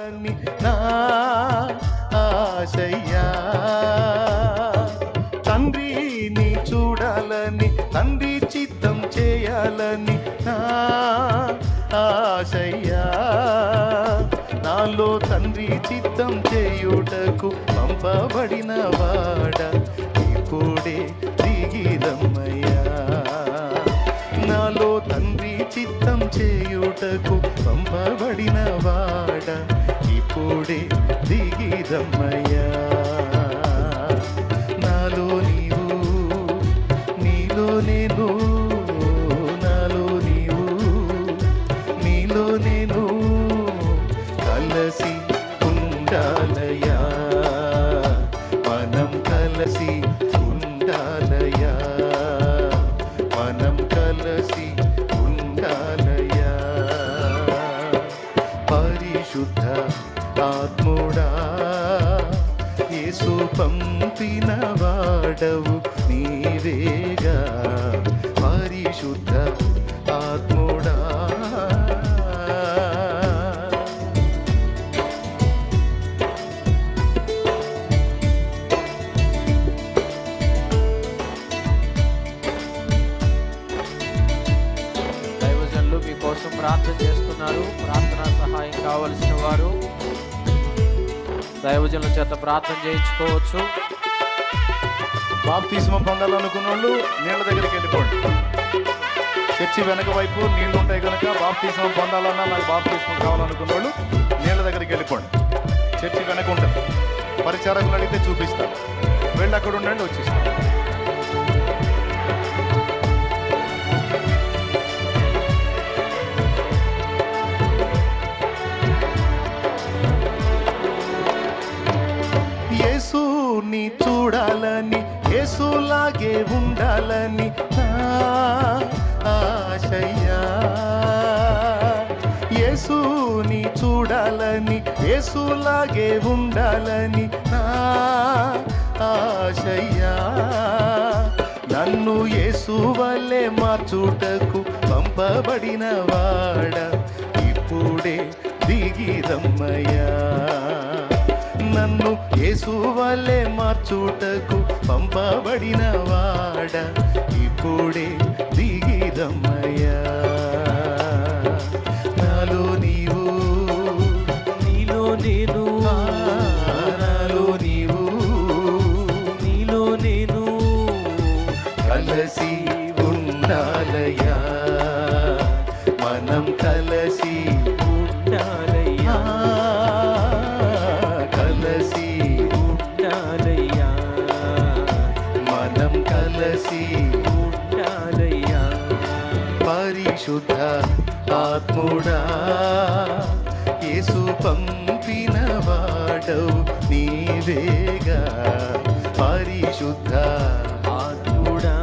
చూడాలని నా ఆశయ్యా. తండ్రిని చూడాలని తండ్రి చిత్తం చేయాలని నా ఆశయ్యా. నాలో తండ్రి చిత్తం చేయుటకు పంపబడిన వాడ ఇప్పుడే దిగిరమ్మయ్యా నాలో తండ్రి చిత్తం చేయుటకు పంపబడిన వాడ ఇప్పుడే దిగిరమ్మయ్యా నాలో నీవు నీలో నేను నాలో నీవు నీలో నేను కలసి ఉండాలి. కోసం ప్రార్థన చేస్తున్నారు. ప్రార్థన సహాయం కావలసిన వారు దైవజనుల చేత ప్రార్థన చేయించుకోవచ్చు. బాప్తిస్మం పొందాలనుకున్న వాళ్ళు నీళ్ళ దగ్గరికి వెళ్ళిపోండి. చర్చి వెనక వైపు నీళ్ళు ఉంటాయి కనుక బాప్తిస్మం పొందాలన్నా నాకు బాప్తిస్మం కావాలనుకున్న వాళ్ళు నీళ్ళ దగ్గరికి వెళ్ళిపోండి. చర్చి వెనక ఉంటుంది. పరిచారకులు అడిగితే చూపిస్తారు వెళ్ళి అక్కడ ఉండండి వచ్చేస్తాను. నీకే ఉండాలని ఆశయ్యా. యేసుని చూడాలని యేసులాగే ఉండాలని నా ఆశయ్యా. నన్ను యేసు వల్లే మార్చుటకు పంపబడిన వాడ ఇప్పుడే దిగిరమ్మయ్యా నన్ను యేసు వల్లే మార్చుటకు పంపబడిన వాడ ఇప్పుడే దిగిరమ్మయ్యా నాలో నీవు నీలో నేను నాలో నీవు నీలో నేను. కలసి ఉండాలయ్యా మనం కలసి పరిశుద్ధ ఆత్ముడా యేసు పంపిన వాడవు నీవేగా. పరిశుద్ధ ఆత్ముడా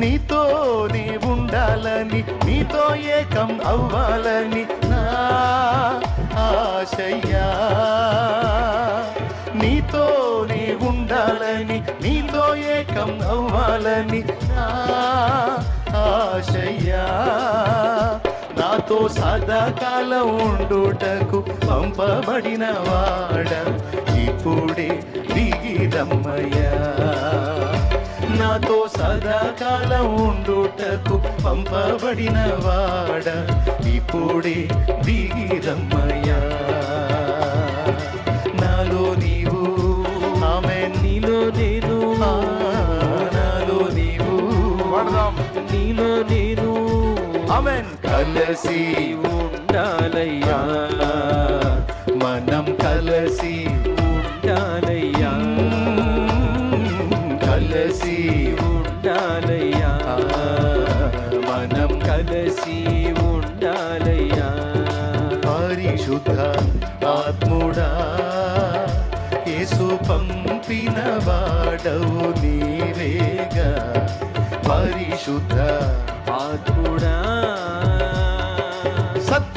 నీతోనే ఉండాలని నీతో ఏకం అవ్వాలని నా ఆశయ్యా. నీతోనే ఉండాలని నీతో ఏకం అవ్వాలని నా భాషయ్యా నాతో సదాకాలం ఉండుటకు పంపబడిన వాడ ఇప్పుడే దిగిరమ్మయ్యా నాతో సదాకాలం ఉండుటకు పంపబడిన వాడ ఇప్పుడే దిగిరమ్మయ్యా కలసి ఉండాలయ్యా. మనం కలసి ఉండాలయ్యా. కలసి ఉండాలయ్యా. మనం కలసి ఉండాలయ్యా. పరిశుద్ధ ఆత్ముడా యేసు పంపిన వాడవు నీవేగా. పరిశుద్ధ ఆత్ముడా.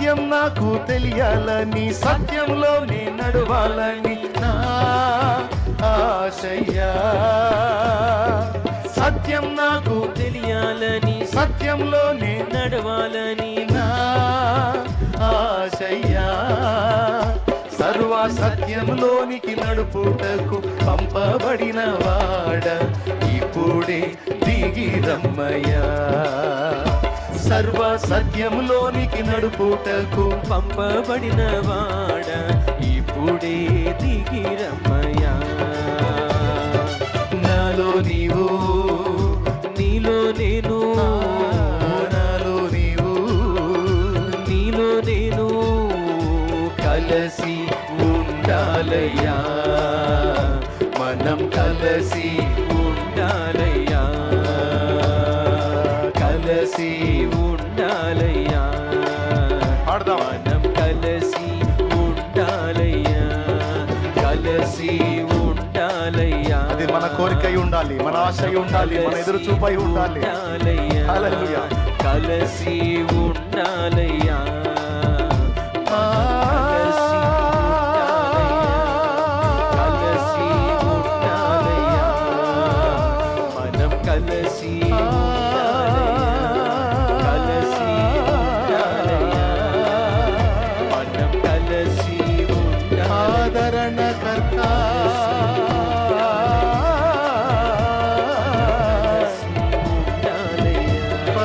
సత్యం నాకు తెలియాలని సత్యంలోనే నడవాలని నా ఆశయ్యా. సత్యం నాకు తెలియాలని సత్యంలోనే నడవాలని నా ఆశయ్యా. సత్యంలోనికి నడుపుటకు పంపబడిన వాడ ఇప్పుడే దిగి రమ్మయ్యా. సర్వ సత్యములోనికి నడుపుటకు పంపబడిన వాడ ఇప్పుడే దిగిరమ్మయ్యా. నాలో నీవు నీలో నేను నాలో నీవు నీలో నేను కలసి ఉండాలయ్యా. మనం కలసి మనం కలిసి ఉండాలయ్యా కలిసి ఉండాలయ్యా. అది మన కోరికై ఉండాలి మన ఆశ ఉండాలి మన ఎదురు చూపై ఉండాలి. కలిసి ఉండాలయ్యా.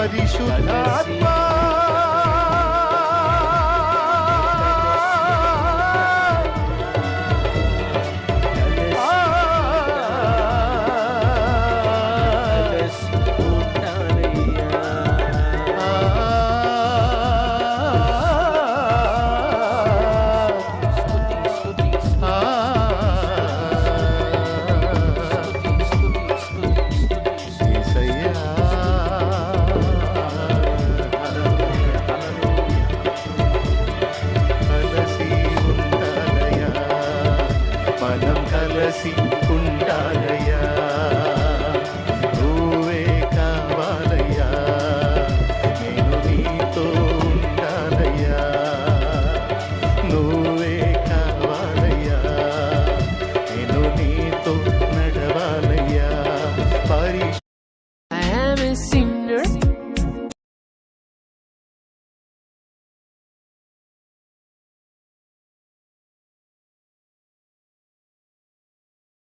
పరిశుద్ధాత్మ